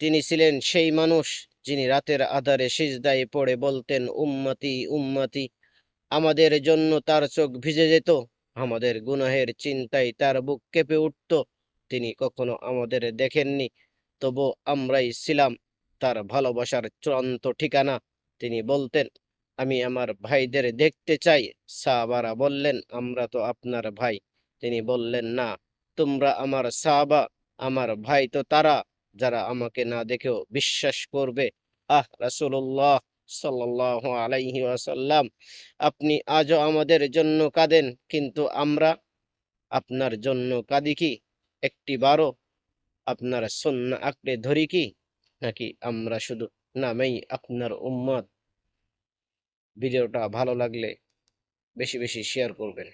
তিনি ছিলেন সেই মানুষ যিনি রাতের আধারে সিজদায় পড়ে বলতেন, উম্মতি উম্মতি, আমাদের জন্য তার চোখ ভিজে যেত, আমাদের গুনাহের চিন্তায় তার বুক কেঁপে উঠত, তিনি কখনো আমাদের দেখেননি, তবু আমরাই ছিলাম তার ভালোবাসার চূড়ান্ত ঠিকানা। তিনি বলতেন, আমি আমার ভাইদের দেখতে চাই। সাহাবারা বললেন, আমরা তো আপনার ভাই। তিনি বললেন, না, তোমরা আমার সাহাবা, আমার ভাই তো তারা। যারা আমাকে না দেখেও বিশ্বাস করবে। আহ, রাসূলুল্লাহ সাল্লাল্লাহু আলাইহি ওয়াসাল্লাম, আপনি আজও আমাদের জন্য কাঁদেন, কিন্তু আমরা আপনার জন্য কাঁদি কি? একটি বারো? আপনার সন্না আঁকড়ে ধরি কি? নাকি আমরা শুধু নামেই আপনার উম্মত? ভিডিওটা ভালো লাগলে বেশি বেশি শেয়ার করবেন।